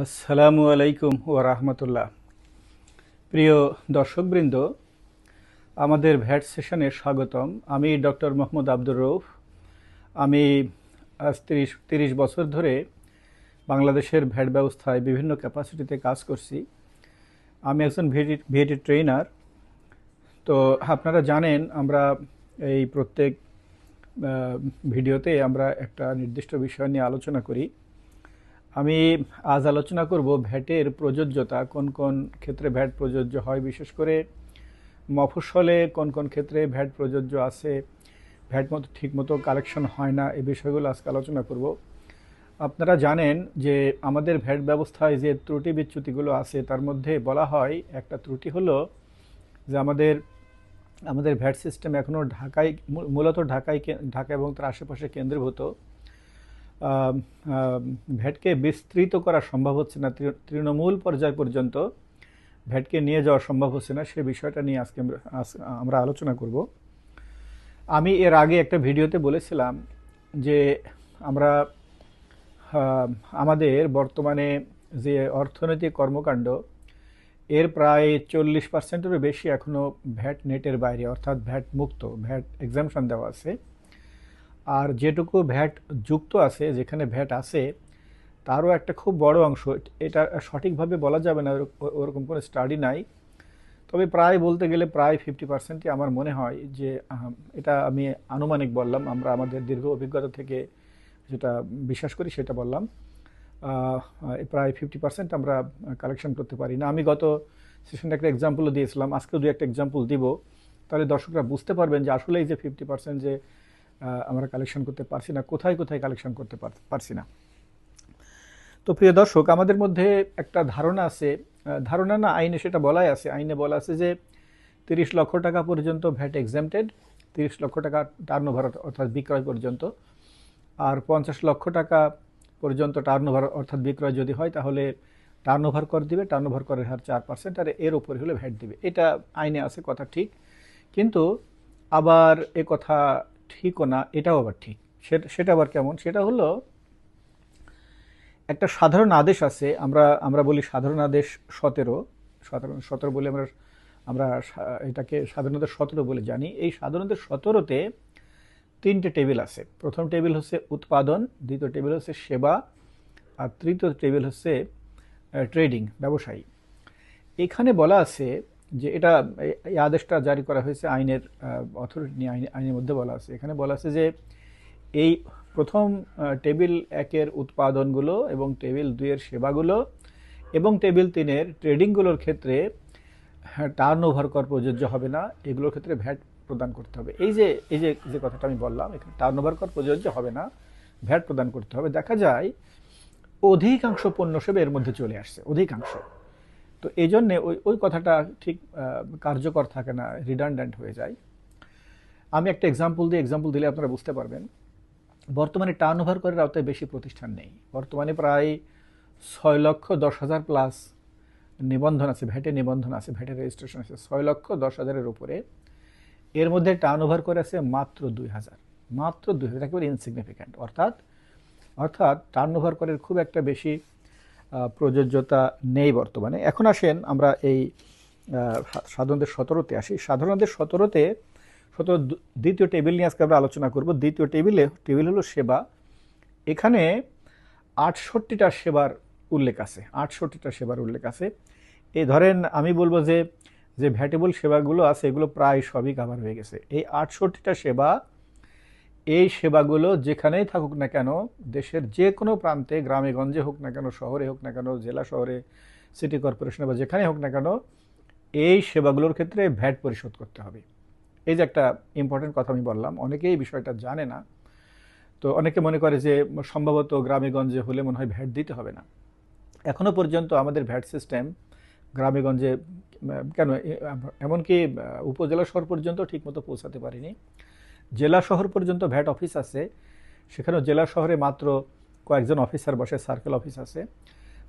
আসসালামু আলাইকুম ও রাহমাতুল্লাহ। প্রিয় দর্শকবৃন্দ, আমাদের ভ্যাট সেশনে স্বাগতম। আমি ডক্টর মোহাম্মদ আব্দুর রৌফ আমি আজ তিরিশ তিরিশ বছর ধরে বাংলাদেশের ভ্যাট ব্যবস্থায় বিভিন্ন ক্যাপাসিটিতে কাজ করছি। আমি একজন ভিএটি ভিএটি ট্রেনার তো আপনারা জানেন, আমরা এই প্রত্যেক ভিডিওতে আমরা একটা নির্দিষ্ট বিষয় নিয়ে আলোচনা করি। আমি আজ আলোচনা করব ভ্যাটের প্রযোজ্যতা, কোন কোন ক্ষেত্রে ভ্যাট প্রযোজ্য হয়, বিশেষ করে মফস্বলে কোন কোন ক্ষেত্রে ভ্যাট প্রযোজ্য আছে, ভ্যাট মতো ঠিকমতো কালেকশন হয় না এই বিষয়গুলো আজকে আলোচনা করব। আপনারা জানেন যে আমাদের ভ্যাট ব্যবস্থায় যে ত্রুটি বিচ্যুতিগুলো আছে, তার মধ্যে বলা হয়, একটা ত্রুটি হলো যে আমাদের আমাদের ভ্যাট সিস্টেম এখনও ঢাকায় মূলত ঢাকায় ঢাকা এবং তার আশেপাশে কেন্দ্রীভূত। ভ্যাটকে বিস্তৃত করা সম্ভব হচ্ছে না তৃণমূল পর্যায় পর্যন্ত ভ্যাটকে নিয়ে যাওয়া সম্ভব হচ্ছে না, সে বিষয়টা নিয়ে আজকে আমরা আলোচনা করব। আমি এর আগে একটা ভিডিওতে বলেছিলাম যে আমরা আমাদের বর্তমানে যে অর্থনৈতিক কর্মকাণ্ড, এর প্রায় চল্লিশ পার্সেন্টেরও বেশি এখনও ভ্যাট নেটের বাইরে, অর্থাৎ ভ্যাট মুক্ত ভ্যাট এক্সামশন দেওয়া আছে। আর যেটুকু ভ্যাট যুক্ত আছে, যেখানে ভ্যাট আছে, তারও একটা খুব বড় অংশ, এটা সঠিকভাবে বলা যাবে না ওরকম কোনো স্টাডি নাই। তবে প্রায় বলতে গেলে প্রায় ফিফটি পার্সেন্টই আমার মনে হয় যে এটা আমি আনুমানিক বললাম, আমরা আমাদের দীর্ঘ অভিজ্ঞতা থেকে যেটা বিশ্বাস করি সেটা বললাম। প্রায় ফিফটি পার্সেন্ট আমরা কালেকশন করতে পারি না। আমি গত সেশনটা একটা এক্সাম্পলও দিয়েছিলাম, আজকেও দু একটা এক্সাম্পল দিব। তাহলে দর্শকরা বুঝতে পারবেন যে আসলে এই যে ফিফটি পার্সেন্ট যে আমরা কালেকশন করতে পারছি না, কোথায় কোথায় কালেকশন করতে পার- পারছি না। তো প্রিয় দর্শক, আমাদের মধ্যে একটা ধারণা আছে ধারণা না আইনে সেটা বলাই আছে। আইনে বলা আছে যে তিরিশ লক্ষ টাকা পর্যন্ত ভ্যাট এক্সামটেড তিরিশ লক্ষ টাকা টার্ন ওভার অর্থাৎ বিক্রয় পর্যন্ত। আর পঞ্চাশ লক্ষ টাকা পর্যন্ত টার্ন ওভার অর্থাৎ বিক্রয় যদি হয়, তাহলে টার্ন ওভার কর দিবে টার্ন ওভার করের হার চার পার্সেন্ট আর এর উপরে হলে ভ্যাট দিবে। এটা আইনে আছে, কথা ঠিক। কিন্তু আবার এ কথা ঠিকও না, এটাও আবার ঠিক। সেটা সেটা আবার কেমন? সেটা হলো, একটা সাধারণ আদেশ আছে, আমরা আমরা বলি সাধারণ আদেশ সতেরো। সাধারণ সতেরো বলে আমরা আমরা এটাকে সাধারণত সতেরো বলে জানি। এই সাধারণত সতেরোতে তিনটে টেবিল আছে। প্রথম টেবিল হচ্ছে উৎপাদন, দ্বিতীয় টেবিল হচ্ছে সেবা, আর তৃতীয় টেবিল হচ্ছে ট্রেডিং, ব্যবসায়ী। এখানে বলা আছে যে এটা এই- আদেশটা জারি করা হয়েছে আইনের অথরিটি নিয়ে, আইনে- আইনের মধ্যে বলা আছে। এখানে বলা আছে যে এই প্রথম টেবিল একের উৎপাদনগুলো এবং টেবিল দুইয়ের সেবাগুলো এবং টেবিল তিনের ট্রেডিংগুলোর ক্ষেত্রে টার্ন ওভার কর প্রযোজ্য হবে না। এগুলোর ক্ষেত্রে ভ্যাট প্রদান করতে হবে। এই যে এই যে যে কথাটা আমি বললাম, এখানে টার্ন ওভার কর প্রযোজ্য হবে না, ভ্যাট প্রদান করতে হবে। দেখা যায়, অধিকাংশ পণ্য সেবা এর মধ্যে চলে আসছে, অধিকাংশ। তো এই জন্যে ওই ওই কথাটা ঠিক কার্যকর থাকে না রিডান্ডেন্ট হয়ে যায়। আমি একটা এক্সাম্পল দিয়ে এক্সাম্পল দিলে আপনারা বুঝতে পারবেন। বর্তমানে টার্ন ওভার করার আওতায় বেশি প্রতিষ্ঠান নেই। বর্তমানে প্রায় ছয় লক্ষ দশ হাজার প্লাস নিবন্ধন আছে ভ্যাটে নিবন্ধন আছে ভ্যাটে রেজিস্ট্রেশন আছে। ছয় লক্ষ দশ হাজারের উপরে এর মধ্যে টার্ন ওভার করে আছে মাত্র দুই হাজার। মাত্র দুই হাজার, একেবারে ইনসিগনিফিক্যান্ট অর্থাৎ অর্থাৎ টার্ন ওভার করের খুব একটা বেশি প্রযোজ্যতা নেই বর্তমানে। এখন আসেন আমরা এই সাধারণদের সতেরোতে আসি। সাধারণদের সতেরোতে, সতেরো দ্বিতীয় টেবিল নিয়ে আজকে আমরা আলোচনা করব। দ্বিতীয় টেবিলে, টেবিল হলো সেবা। এখানে আটষট্টিটা সেবার উল্লেখ আছে। আটষট্টিটা সেবার উল্লেখ আছে। এই ধরেন আমি বলব যে যে ভ্যাটেবল সেবাগুলো আছে, এগুলো প্রায় সবই কাভার হয়ে গেছে। এই আটষট্টিটা সেবা এই সেবাগুলো যেখানেই থাকুক না কেন, দেশের যে কোনো প্রান্তে, গ্রামে, গঞ্জে হোক না কেন, শহরে হোক না কেন, জেলা শহরে, সিটি কর্পোরেশনে বা যেখানে হোক না কেন, এই সেবাগুলোর ক্ষেত্রে ভ্যাট পরিশোধ করতে হবে। এই যে একটা ইম্পর্টেন্ট কথা আমি বললাম, অনেকেই এই বিষয়টা জানে না। তো অনেকে মনে করে যে সম্ভবত গ্রামে, গঞ্জে হলে মনে হয় ভ্যাট দিতে হবে না। এখনও পর্যন্ত আমাদের ভ্যাট সিস্টেম গ্রামে, গঞ্জে কেন, এমনকি উপজেলা শহর পর্যন্ত ঠিকমতো পৌঁছাতে পারিনি। জেলা শহর পর্যন্ত ভ্যাট অফিস আছে। সেখানেও জেলা শহরে মাত্র কয়েকজন অফিসার বসে, সার্কেল অফিস আছে।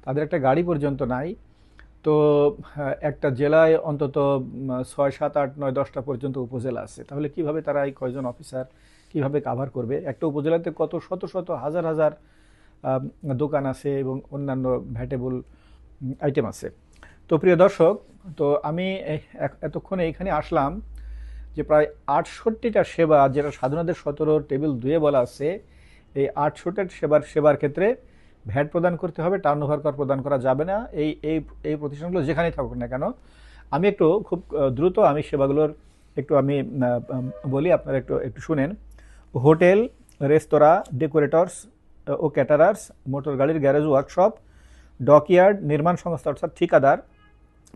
তাদের একটা গাড়ি পর্যন্ত নাই। তো একটা জেলায় অন্তত ছয়, সাত, আট, নয়, দশটা পর্যন্ত উপজেলা আছে। তাহলে কীভাবে তারা এই কয়জন অফিসার কীভাবে কাভার করবে? একটা উপজেলাতে কত শত শত, হাজার হাজার দোকান আছে এবং অন্যান্য ভ্যাটেবল আইটেম আছে। তো প্রিয় দর্শক, তো আমি এতক্ষণে এখানে আসলাম। যে প্রায় আটষট্টিটা সেবা, যেটা স্বাধীনতার সতেরো টেবিল দুয়ে বলা আছে, এই আটষট্টি সেবার সেবার ক্ষেত্রে ভ্যাট প্রদান করতে হবে টার্ন ওভার কর প্রদান করা যাবে না। এই এই এই প্রতিষ্ঠানগুলো যেখানেই থাকুক না কেন, আমি একটু খুব দ্রুত আমি সেবাগুলোর একটু আমি বলি, আপনারা একটু একটু শুনেন। হোটেল, রেস্তোরাঁ, ডেকোরেটরস ও ক্যাটারার্স, মোটর গাড়ির গ্যারেজ ওয়ার্কশপ, ডকইয়ার্ড, নির্মাণ সংস্থা, অর্থাৎ ঠিকাদার,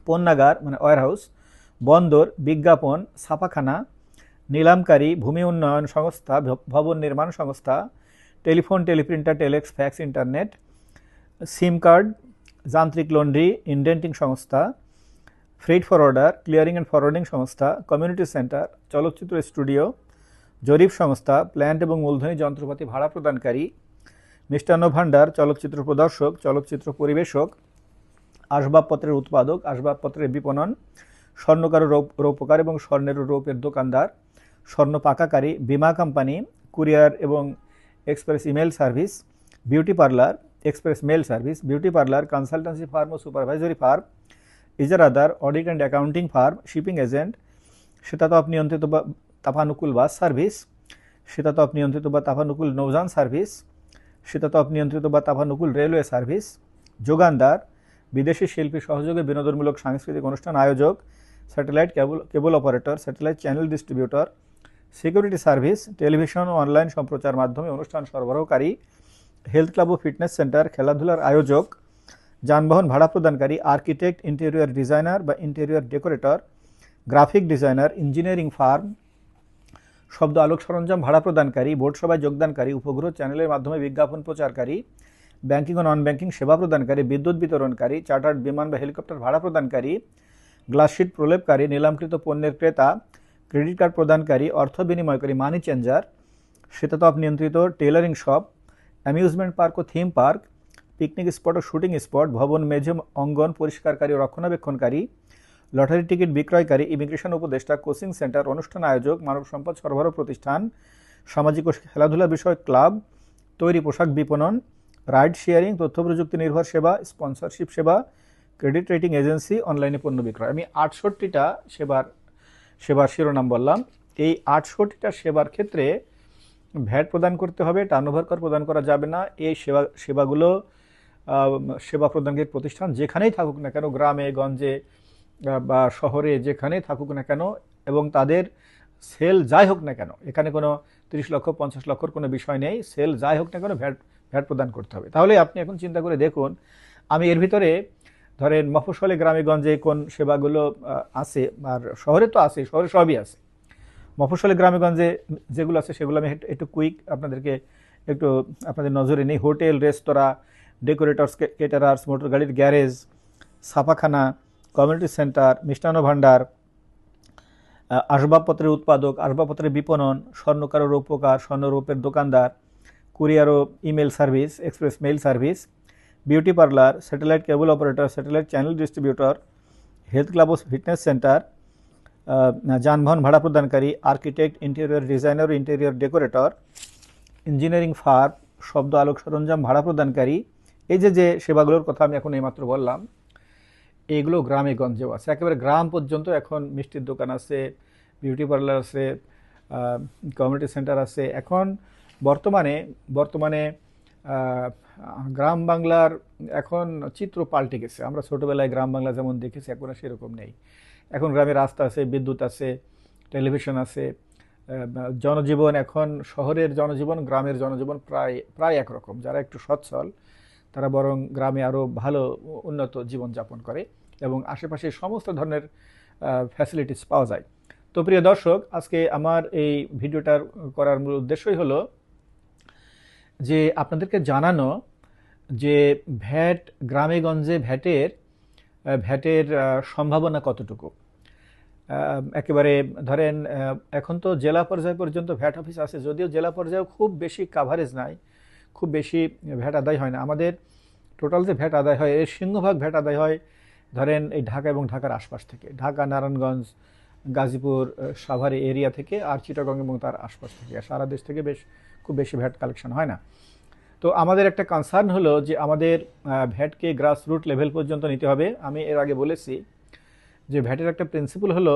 পণ্যাগার মানে ওয়ারহাউস বন্দর, বিজ্ঞাপন, ছাপাখানা, নিলামকারী, ভূমি উন্নয়ন সংস্থা ভবন নির্মাণ সংস্থা, telephone, teleprinter, telex, fax, internet, SIM card, যান্ত্রিক লন্ড্রি, ইন্ডেন্টিং সংস্থা freight forwarder clearing and forwarding সংস্থা, কমিউনিটি সেন্টার, চলচ্চিত্র স্টুডিও, জরিপ সংস্থা, প্ল্যান্ট এবং মূলধনী যন্ত্রপাতি ভাড়া প্রদানকারী মিষ্টান্ন ভাণ্ডার চলচ্চিত্র প্রদর্শক, চলচ্চিত্র পরিবেশক, আসবাবপত্রের উৎপাদক, আসবাবপত্রের বিপণন স্বর্ণকার ও রৌপ- এবং স্বর্ণের রৌপের দোকানদার, স্বর্ণ পাকাকারী, বীমা কোম্পানি, কুরিয়ার এবং express email service, beauty parlour, express mail service, beauty parlour, consultancy firm O supervisory firm ইজারাদার audit and accounting firm, shipping agent শীতাতপ নিয়ন্ত্রিত বা তাপানুকূল বাস সার্ভিস শীতাতপ নিয়ন্ত্রিত বা তাপানুকূল নৌযান সার্ভিস শীতাতপ নিয়ন্ত্রিত বা তাপানুকূল রেলওয়ে সার্ভিস, যোগানদার, বিদেশি শিল্পী সহযোগে বিনোদনমূলক সাংস্কৃতিক অনুষ্ঠান আয়োজক satellite cable cable operator satellite channel distributor security service television ও অনলাইন সম্প্রচার মাধ্যমে অনুষ্ঠান সরবরাহকারী হেলথ ক্লাব ও ফিটনেস সেন্টার খেলাধুলার আয়োজক, যানবাহন ভাড়া প্রদানকারী আর্কিটেক্ট ইন্টেরিয়র ডিজাইনার বা interior decorator graphic designer engineering firm শব্দ আলোক সরঞ্জাম ভাড়া প্রদানকারী বোর্ড সভায় যোগদানকারী, উপগ্রহ চ্যানেলের মাধ্যমে বিজ্ঞাপন প্রচারকারী ব্যাংকিং ও নন ব্যাংকিং সেবা প্রদানকারী, বিদ্যুৎ বিতরণকারী চার্টার্ড বিমান বা হেলিকপ্টার ভাড়া প্রদানকারী গ্লাসশিট প্রলেপকারী, নিলামকৃত পণ্যের ক্রেতা, ক্রেডিট কার্ড প্রদানকারী, অর্থ বিনিময়কারী, মানি চেঞ্জার শীতাতপ নিয়ন্ত্রিত টেলারিং শপ, অ্যামিউজমেন্ট পার্ক ও থিম পার্ক, পিকনিক স্পট ও শুটিং স্পট, ভবন মেঝে অঙ্গন পরিষ্কারকারী ও রক্ষণাবেক্ষণকারী, লটারি টিকিট বিক্রয়কারী, ইমিগ্রেশন উপদেষ্টা, কোচিং সেন্টার, অনুষ্ঠান আয়োজক, মানব সম্পদ সরবরাহ প্রতিষ্ঠান, সামাজিক ও খেলাধুলা বিষয়ক ক্লাব, তৈরি পোশাক বিপণন, রাইড শেয়ারিং, তথ্য প্রযুক্তি নির্ভর সেবা, স্পন্সরশিপ সেবা ক্রেডিট রেটিং এজেন্সি অনলাইনে পণ্য বিক্রয়। আমি আটষট্টিটা সেবার সেবার শিরোনাম বললাম। এই আটষট্টিটা সেবার ক্ষেত্রে ভ্যাট প্রদান করতে হবে টার্নওভার কর প্রদান করা যাবে না। এই সেবা, সেবাগুলো সেবা প্রদানকারী প্রতিষ্ঠান যেখানেই থাকুক না কেন, গ্রামে, গঞ্জে বা শহরে যেখানেই থাকুক না কেন, এবং তাদের সেল যাই হোক না কেন, এখানে কোনো তিরিশ লক্ষ, পঞ্চাশ লক্ষর কোনো বিষয় নেই, সেল যাই হোক না কেন ভ্যাট ভ্যাট প্রদান করতে হবে। তাহলে আপনি এখন চিন্তা করে দেখুন, আমি এর ভিতরে ধরেন মফস্বলে গ্রামে গঞ্জে কোন সেবাগুলো আছে আর শহরে তো আছে, শহরে সবই আছে। মফস্বলে গ্রামেগঞ্জে যেগুলো আছে সেগুলো আমি একটু- কুইক আপনাদেরকে একটু আপনাদের নজরে নেই। Hotel, restaurant, decorators caterers motor গাড়ির গ্যারেজ, ছাপাখানা, কমিউনিটি সেন্টার, মিষ্টান্ন ভাণ্ডার আসবাবপত্রের উৎপাদক, আসবাবপত্রের বিপণন স্বর্ণকার ও রৌপ্যকার স্বর্ণরূপের দোকানদার কুরিয়ার ও email service, express mail service beauty parlour satellite cable operator satellite channel distributor health club ও ফিটনেস সেন্টার যানবাহন ভাড়া প্রদানকারী architect interior designer interior decorator engineering firm শব্দ আলোক সরঞ্জাম ভাড়া প্রদানকারী, এই যে যে সেবাগুলোর কথা আমি এখন এইমাত্র বললাম এইগুলো গ্রামে গঞ্জেও আছে। একেবারে গ্রাম পর্যন্ত এখন মিষ্টির দোকান আছে বিউটি পার্লার আছে কমিউনিটি সেন্টার আছে। এখন বর্তমানে বর্তমানে গ্রাম বাংলার এখন চিত্র পাল্টে গেছে। আমরা ছোটোবেলায় গ্রাম বাংলা যেমন দেখেছি, এখন আর সেরকম নেই। এখন গ্রামে রাস্তা আছে, বিদ্যুৎ আছে, টেলিভিশন আছে। জনজীবন এখন শহরের জনজীবন, গ্রামের জনজীবন প্রায় প্রায় একরকম। যারা একটু সচ্ছল, তারা বরং গ্রামে আরও ভালো, উন্নত জীবনযাপন করে এবং আশেপাশে সমস্ত ধরনের ফ্যাসিলিটিস পাওয়া যায়। তো প্রিয় দর্শক, আজকে আমার এই ভিডিওটার করার মূল উদ্দেশ্যই হলো যে আপনাদেরকে জানানো যে ভ্যাট গ্রামে গঞ্জে ভ্যাটের ভ্যাটের সম্ভাবনা কতটুকু? একেবারে ধরেন এখন তো জেলা পর্যায় পর্যন্ত ভ্যাট অফিস আছে, যদিও জেলা পর্যায়ে খুব বেশি কাভারেজ নাই, খুব বেশি ভ্যাট আদায় হয় না। আমাদের টোটাল যে ভ্যাট আদায় হয়, এর সিংহভাগ ভ্যাট আদায় হয় ধরেন এই ঢাকা এবং ঢাকার আশপাশ থেকে। ঢাকা, নারায়ণগঞ্জ, গাজীপুর সাভারে এরিয়া থেকে আর চিটাগং এবং তার আশপাশ থেকে। সারা দেশ থেকে বেশ খুব বেশি ভ্যাট কালেকশন হয় না। তো আমাদের একটা কনসার্ন হলো যে আমাদের ভ্যাটকে গ্রাসরুট লেভেল পর্যন্ত নিতে হবে। আমি এর আগে বলেছি যে ভ্যাটের একটা প্রিন্সিপাল হলো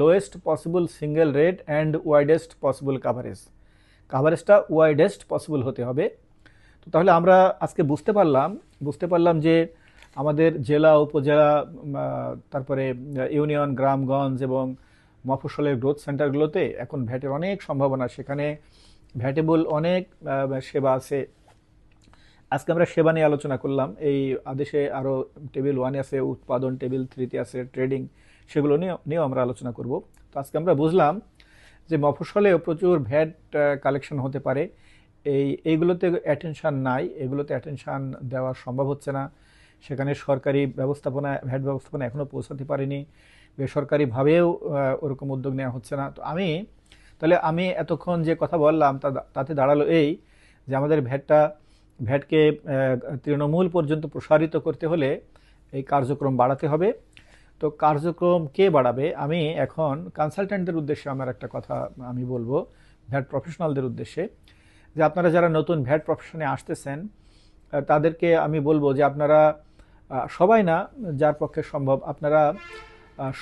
lowest possible single rate and widest possible coverage কাভারেজটা widest possible হতে হবে। তো তাহলে আমরা আজকে বুঝতে পারলাম বুঝতে পারলাম যে আমাদের জেলা, উপজেলা তারপরে ইউনিয়ন, গ্রামগঞ্জ এবং মফস্বলের গ্রোথ সেন্টারগুলোতে এখন ভ্যাটের অনেক সম্ভাবনা। সেখানে ভ্যাটেবল অনেক সেবা আছে। আজকে আমরা সেবা নিয়ে আলোচনা করলাম। এই আদেশে আরও টেবিল ওয়ানে আছে, উৎপাদন টেবিল থ্রিতে আছে, ট্রেডিং সেগুলো নিয়ে, নিয়েও আমরা আলোচনা করব। তো আজকে আমরা বুঝলাম যে মফস্বলেও প্রচুর ভ্যাট কালেকশন হতে পারে। এই, এইগুলোতে অ্যাটেনশান নাই, এগুলোতে অ্যাটেনশান দেওয়া সম্ভব হচ্ছে না। সেখানে সরকারি ব্যবস্থাপনা, ভ্যাট ব্যবস্থাপনা এখনও পৌঁছাতে পারেনি। বেসরকারিভাবেও ওরকম উদ্যোগ নেওয়া হচ্ছে না। তো আমি তাহলে আমি এতক্ষণ যে কথা বললাম তাতে দাঁড়াল এই যে আমাদের ভ্যাটটা ভ্যাটকে তৃণমূল পর্যন্ত প্রসারিত করতে হলে এই কার্যক্রম বাড়াতে হবে। তো কার্যক্রম কে বাড়াবে? আমি এখন কনসালট্যান্টদের উদ্দেশ্যে আমার একটা কথা আমি বলব ভ্যাট প্রফেশনালদের উদ্দেশ্যে। যে আপনারা যারা নতুন ভ্যাট প্রফেশনে আসতেছেন তাদেরকে আমি বলব যে আপনারা সবাই না, যার পক্ষে সম্ভব, আপনারা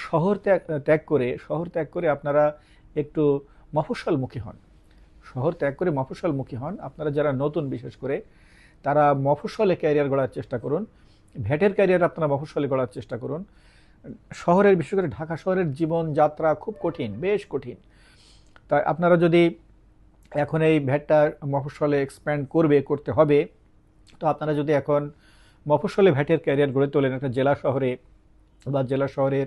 শহর ত্যাগ ত্যাগ করে, শহর ত্যাগ করে আপনারা একটু মফস্বলমুখী হন। শহর ত্যাগ করে মফস্বলমুখী হন। আপনারা যারা নতুন, বিশেষ করে, তারা মফস্বলে ক্যারিয়ার গড়ার চেষ্টা করুন। ভ্যাটের ক্যারিয়ার আপনারা মফস্বলে গড়ার চেষ্টা করুন। শহরের, বিশেষ করে ঢাকা শহরের জীবনযাত্রা খুব কঠিন, বেশ কঠিন। তাই আপনারা যদি এখন এই ভ্যাটটা মফস্বলে এক্সপ্যান্ড করবে, করতে হবে, তো আপনারা যদি এখন মফস্বলে ভ্যাটের ক্যারিয়ার গড়ে তোলেন একটা জেলা শহরে বা জেলা শহরের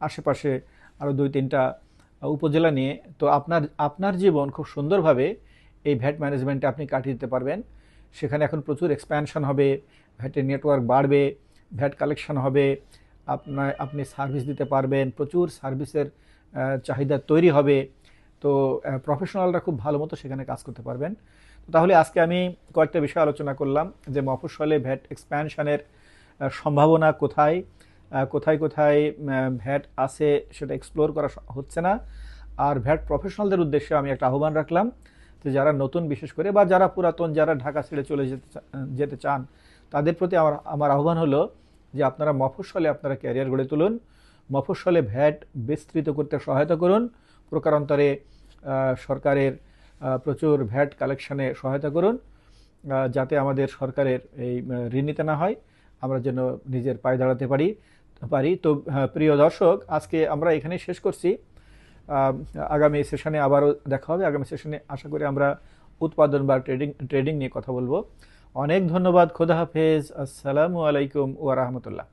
আশেপাশে আরও দুই, তিনটা উপজেলা নিয়ে, তো আপনার আপনার জীবন খুব সুন্দরভাবে এই ভ্যাট ম্যানেজমেন্টে আপনি কাটিয়ে দিতে পারবেন। সেখানে এখন প্রচুর এক্সপ্যানশন হবে, ভ্যাটের নেটওয়ার্ক বাড়বে, ভ্যাট কালেকশন হবে, আপনার, আপনি সার্ভিস দিতে পারবেন, প্রচুর সার্ভিসের চাহিদা তৈরি হবে। তো প্রফেশনালরা খুব ভালো মতো সেখানে কাজ করতে পারবেন। তো তাহলে আজকে আমি কয়েকটা বিষয় আলোচনা করলাম, যে মফস্বলে ভ্যাট এক্সপ্যানশনের সম্ভাবনা কোথায় কোথায় কোথায় ভ্যাট আছে সেটা এক্সপ্লোর করা হচ্ছে না। আর ভ্যাট প্রফেশনালদের উদ্দেশ্যে আমি একটা আহ্বান রাখলাম যে যারা নতুন বিশেষ করে বা যারা পুরাতন, যারা ঢাকা ছেড়ে চলে যেতে যেতে চান, তাদের প্রতি আমার আমার আহ্বান হলো যে আপনারা মফস্বলে আপনারা ক্যারিয়ার গড়ে তুলুন। মফস্বলে ভ্যাট বিস্তৃত করতে সহায়তা করুন। প্রকারান্তরে সরকারের প্রচুর ভ্যাট কালেকশানে সহায়তা করুন যাতে আমাদের সরকারের এই ঋণ নিতে না হয়। আমরা যেন নিজের পায়ে দাঁড়াতে পারি। পারি। তো প্রিয় দর্শক, আজকে আমরা এখানে শেষ করছি। আগামী সেশনে আবারও দেখা হবে। আগামী সেশনে আশা করি আমরা উৎপাদন বা ট্রেডিং ট্রেডিং নিয়ে কথা বলব। অনেক ধন্যবাদ। খোদা হাফেজ। আসসালামু আলাইকুম ওয়া রাহমাতুল্লাহ।